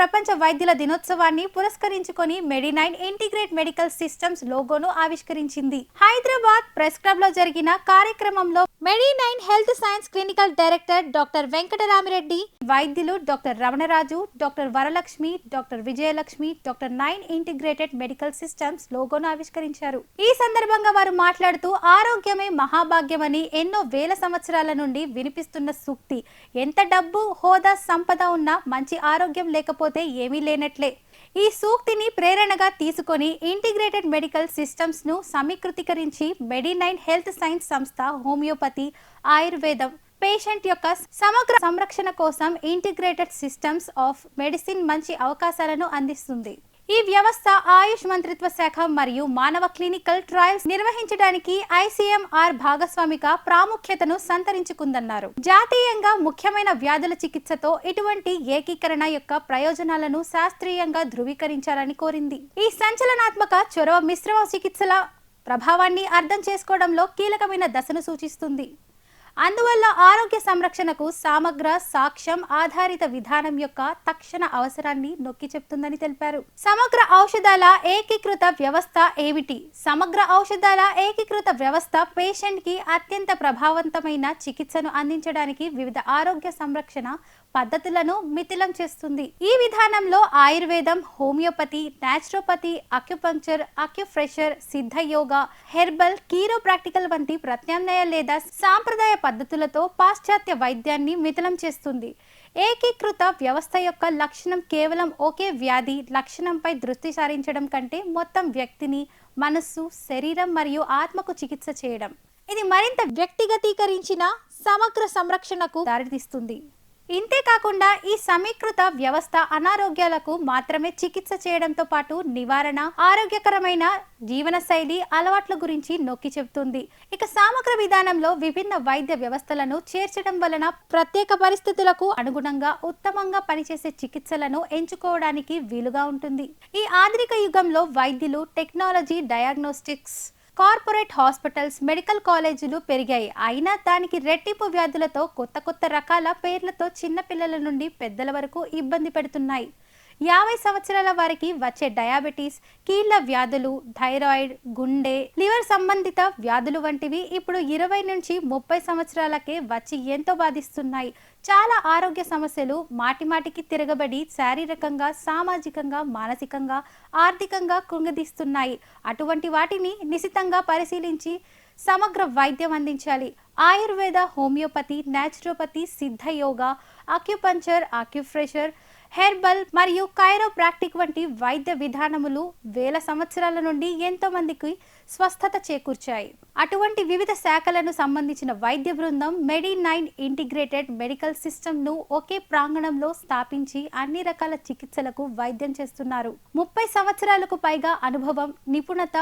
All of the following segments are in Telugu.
ప్రపంచ వైద్యుల దినోత్సవాన్ని పురస్కరించుకొని మెడినైన్ ఇంటిగ్రేట్ మెడికల్ సిస్టమ్స్ లోగోను ఆవిష్కరించింది. హైదరాబాద్ ప్రెస్ క్లబ్లో జరిగిన కార్యక్రమంలో Medinine health science clinical director doctor Venkataramireddy వైద్యులు doctor Ramanaraju doctor Varalakshmi doctor Vijayalakshmi doctor nine integrated medical systems లోగోను ఆవిష్కరించారు. ఈ సందర్భంగా వారు మాట్లాడుతూ ఆరోగ్యమే మహాభాగ్యమని ఎన్నో వేల సంవత్సరాల నుండి వినిపిస్తున్న సూక్తి. ఎంత డబ్బు హోదా సంపద ఉన్నా మంచి ఆరోగ్యం లేకపోతే ఏమీ లేనట్లే. ఈ సూక్తిని ప్రేరణగా తీసుకొని ఇంటిగ్రేటెడ్ మెడికల్ సిస్టమ్స్ను సమీకృతీకరించి మెడినైన్ హెల్త్ సైన్స్ సంస్థ హోమియోపతి ఆయుర్వేదం పేషెంట్ యొక్క సమగ్ర సంరక్షణ కోసం ఇంటిగ్రేటెడ్ సిస్టమ్స్ ఆఫ్ మెడిసిన్ మంచి అవకాశాలను అందిస్తుంది. ఈ వ్యవస్థ ఆయుష్ మంత్రిత్వ శాఖ మరియు మానవ క్లినికల్ ట్రయల్స్ నిర్వహించడానికి ఐసీఎంఆర్ భాగస్వామిక ప్రాముఖ్యతను సంతరించుకుందన్నారు. జాతీయంగా ముఖ్యమైన వ్యాధుల చికిత్సతో ఇటువంటి ఏకీకరణ యొక్క ప్రయోజనాలను శాస్త్రీయంగా ధృవీకరించాలని కోరింది. ఈ సంచలనాత్మక చొరవ మిశ్రమ చికిత్సల ప్రభావాన్ని అర్థం చేసుకోవడంలో కీలకమైన దశను సూచిస్తుంది. అందువల్ల ఆరోగ్య సంరక్షణకు సమగ్ర సాక్ష్యం ఆధారిత విధానం యొక్క తక్షణ అవసరాన్ని నొక్కి చెప్తుందని తెలిపారు. సమగ్ర ఔషధాల ఏకీకృత వ్యవస్థ ఏమిటి? సమగ్ర ఔషధాల ఏకీకృత వ్యవస్థ పేషెంట్కి అత్యంత ప్రభావవంతమైన చికిత్సను అందించడానికి వివిధ ఆరోగ్య సంరక్షణ పద్ధతులను మితిలం చేస్తుంది. ఈ విధానంలో ఆయుర్వేదం హోమియోపతి నాచురోపతి అక్యుపంక్చర్ అక్యుఫ్రెషర్ సిద్ధ యోగా హెర్బల్ కీరోప్రాక్టికల్ వంటి ప్రత్యామ్నాయ లేదా సాంప్రదాయ పద్ధతులతో పాశ్చాత్య వైద్యాన్ని మితిలం చేస్తుంది. ఏకీకృత వ్యవస్థ యొక్క లక్షణం కేవలం ఒకే వ్యాధి లక్షణంపై దృష్టి సారించడం కంటే మొత్తం వ్యక్తిని మనస్సు శరీరం మరియు ఆత్మకు చికిత్స చేయడం. ఇది మరింత వ్యక్తిగతీకరించిన సమగ్ర సంరక్షణకు దారితీస్తుంది. ఇంతే కాకుండా ఈ సమీకృత వ్యవస్థ అనారోగ్యాలకు మాత్రమే చికిత్స చేయడంతో పాటు నివారణ ఆరోగ్యకరమైన జీవనశైలి అలవాట్ల గురించి నొక్కి చెబుతుంది. ఇక సమగ్ర విధానంలో విభిన్న వైద్య వ్యవస్థలను చేర్చడం వలన ప్రత్యేక పరిస్థితులకు అనుగుణంగా ఉత్తమంగా పనిచేసే చికిత్సలను ఎంచుకోవడానికి వీలుగా ఉంటుంది. ఈ ఆధునిక యుగంలో వైద్యులు technology diagnostics corporate hospitals medical కాలేజీలు పెరిగాయి. అయినా దానికి రెట్టింపు వ్యాధులతో కొత్త కొత్త రకాల పేర్లతో చిన్నపిల్లల నుండి పెద్దల వరకు ఇబ్బంది పెడుతున్నాయి. యాభై సంవత్సరాల వారికి వచ్చే డయాబెటీస్ కీళ్ళ వ్యాధులు థైరాయిడ్ గుండె లివర్ సంబంధిత వ్యాధులు వంటివి ఇప్పుడు ఇరవై నుంచి ముప్పై సంవత్సరాలకే వచ్చి ఎంతో బాధిస్తున్నాయి. చాలా ఆరోగ్య సమస్యలు మాటిమాటికి తిరగబడి శారీరకంగా సామాజికంగా మానసికంగా ఆర్థికంగా కృంగదీస్తున్నాయి. అటువంటి వాటిని నిశితంగా పరిశీలించి సమగ్ర వైద్యం అందించాలి. Ayurveda homeopathy naturopathy Siddha yoga acupuncture acupressure herbal మరియు కైరోప్రాక్టిక్ వంటి వైద్య విధానములు వేల సంవత్సరాల నుండి ఎంతో మందికి స్వస్థత చేకూర్చాయి. అటువంటి వివిధ శాఖలను సంబంధించిన వైద్య బృందం మెడి నైన్ ఇంటిగ్రేటెడ్ మెడికల్ సిస్టమ్ను ఒకే ప్రాంగణంలో స్థాపించి అన్ని రకాల చికిత్సలకు వైద్యం చేస్తున్నారు. ముప్పై సంవత్సరాలకు పైగా అనుభవం నిపుణత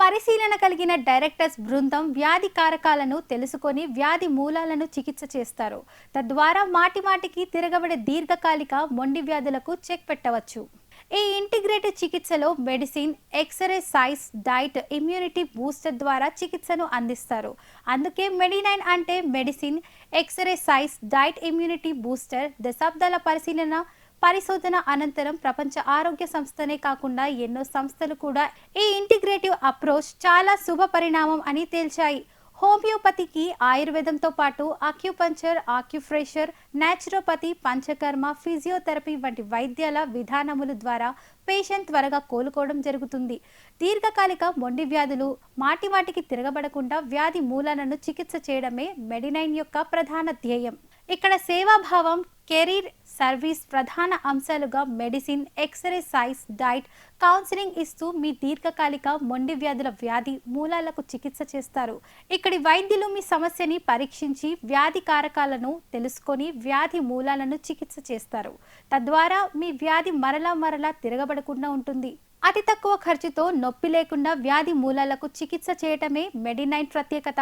పరిశీలన కలిగిన డైరెక్టర్స్ బృందం వ్యాధి కారకాలను తెలుసుకొని వ్యాధి మూలాలను చికిత్స చేస్తారు. తద్వారా మాటి మాటికి తిరగబడే దీర్ఘకాలిక మొండి వ్యాధులకు చెక్ పెట్టవచ్చు. ఈ ఇంటిగ్రేటెడ్ చికిత్సలో medicine exercise diet immunity booster ద్వారా చికిత్సను అందిస్తారు. అందుకే మెడినైన్ అంటే medicine exercise diet immunity booster దశాబ్దాల పరిశీలన పరిశోధన అనంతరం ప్రపంచ ఆరోగ్య సంస్థనే కాకుండా ఎన్నో సంస్థలు కూడా ఈ ఇంటిగ్రేటివ్ అప్రోచ్ చాలా శుభ పరిణామం అని తేల్చాయి. హోమియోపతికి ఆయుర్వేదంతో పాటు acupuncture acupressure naturopathy panchakarma physiotherapy వంటి వైద్యాల విధానముల ద్వారా పేషెంట్ త్వరగా కోలుకోవడం జరుగుతుంది. దీర్ఘకాలిక మొండి వ్యాధులు మాటి వాటికి తిరగబడకుండా వ్యాధి మూలాలను చికిత్స చేయడమే మెడినైన్ యొక్క ప్రధాన ధ్యేయం. ఇక్కడ సేవాభావం కెరీర్ సర్వీస్ ప్రధాన అంశాలుగా medicine exercise diet counselling ఇస్తూ మీ దీర్ఘకాలిక మొండి వ్యాధుల వ్యాధి మూలాలకు చికిత్స చేస్తారు. ఇక్కడి వైద్యులు మీ సమస్యని పరీక్షించి వ్యాధి కారకాలను తెలుసుకొని వ్యాధి మూలాలను చికిత్స చేస్తారు. తద్వారా మీ వ్యాధి మరలా మరలా తిరగబడకుండా ఉంటుంది. అతి తక్కువ ఖర్చుతో నొప్పి లేకుండా వ్యాధి మూలాలకు చికిత్స చేయటమే మెడినైట్ ప్రత్యేకత.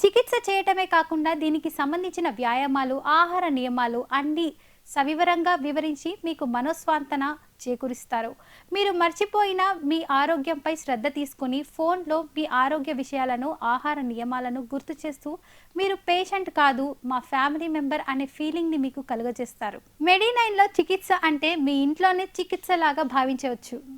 చికిత్స చేయటమే కాకుండా దీనికి సంబంధించిన వ్యాయామాలు ఆహార నియమాలు అన్ని సవివరంగా వివరించి మీకు మనోస్వాంతన చేకూరుస్తారు. మీరు మర్చిపోయిన మీ ఆరోగ్యంపై శ్రద్ధ తీసుకుని ఫోన్లో మీ ఆరోగ్య విషయాలను ఆహార నియమాలను గుర్తు చేస్తూ మీరు పేషెంట్ కాదు మా ఫ్యామిలీ మెంబర్ అనే ఫీలింగ్ని మీకు కలుగజేస్తారు. మెడినైన్లో చికిత్స అంటే మీ ఇంట్లోనే చికిత్స లాగా భావించవచ్చు.